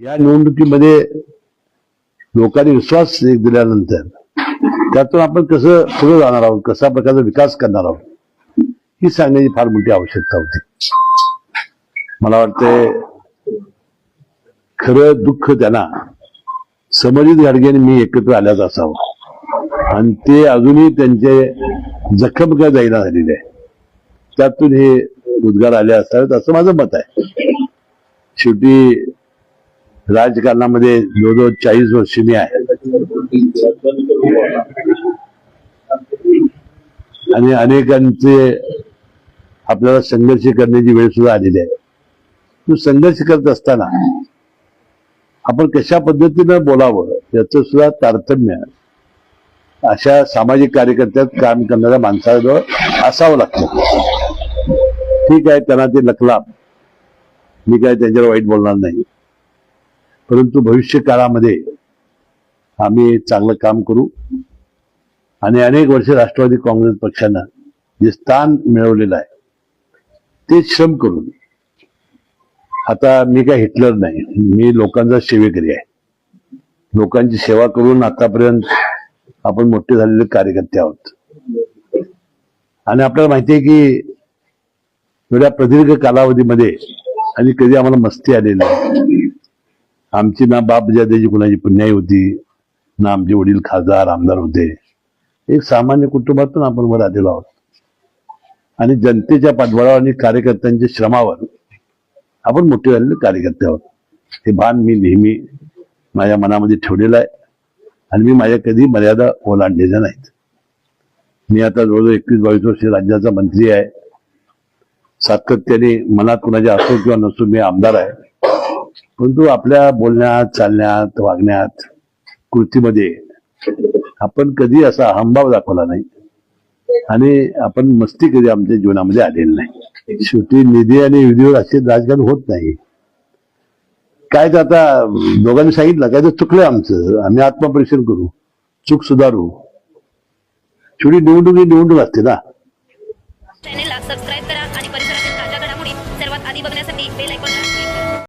या निवडणुकीमध्ये लोकांनी विश्वास एक दिल्यानंतर त्यातून आपण कसं पुढे जाणार आहोत कसा प्रकारचा विकास करणार आहोत ही सांगण्याची फार मोठी आवश्यकता होती. मला वाटतंय खरं दुःख त्यांना समजित गाडगेने मी एकत्र आल्याच असावं. आणि ते अजूनही त्यांचे जखम काय जाईना झालेले आहे. त्यातून हे उद्गार आले असावेत असं माझं मत आहे. शेवटी राजकारणामध्ये जवळजवळ चाळीस वर्ष मी आहे. आणि अनेकांचे आपल्याला संघर्ष करण्याची वेळ सुद्धा आलेली आहे. तू संघर्ष करत असताना आपण कशा पद्धतीनं बोलावं याचं सुद्धा तारतम्य अशा सामाजिक कार्यकर्त्यात काम करणाऱ्या माणसाजवळ असावं लागतं. ठीक आहे त्यांना ते लकलाम मी काय त्यांच्यावर वाईट बोलणार नाही. परंतु भविष्य काळामध्ये आम्ही चांगलं काम करू. आणि अनेक वर्ष राष्ट्रवादी काँग्रेस पक्षानं जे स्थान मिळवलेलं आहे ते श्रम करून आता मी काय हिटलर नाही. मी लोकांचा सेवेकरी आहे. लोकांची सेवा करून आतापर्यंत आपण मोठे झालेले कार्यकर्ते आहोत. आणि आपल्याला माहिती आहे की एवढ्या प्रदीर्घ कालावधीमध्ये आणि कधी आम्हाला मस्ती आलेली नाही. आमची ना बाप जादेची कुणाची पुण्याई होती ना आमचे वडील खासदार आमदार होते एक सामान्य कुटुंबातून आपण वर आलेलो आहोत. आणि जनतेच्या पाठबळावर आणि कार्यकर्त्यांच्या श्रमावर आपण मोठे झालेले कार्यकर्ते आहोत. हे भान मी नेहमी माझ्या मनामध्ये ठेवलेलं आहे आणि मी माझ्या कधी मर्यादा ओलांडलेल्या नाहीत. मी आता जवळजवळ एकवीस बावीस वर्ष राज्याचा मंत्री आहे. सातत्याने मनात कुणाच्या असो किंवा नसो मी आमदार आहे. परंतु आपल्या बोलण्यात चालण्यात वागण्यात कृतीमध्ये आपण कधी असा अहंभाव दाखवला नाही. आणि आपण मस्ती कधी आमच्या जीवनामध्ये आलेली नाही. शेवटी निधी आणि विधीवर असे राजकारण होत नाही. काय तर आता दोघांनी सांगितलं काय तर चुकलं आमचं. आम्ही आत्मपरीक्षण करू चूक सुधारू. शेवटी निवडणूक ही निवडणूक असते ना.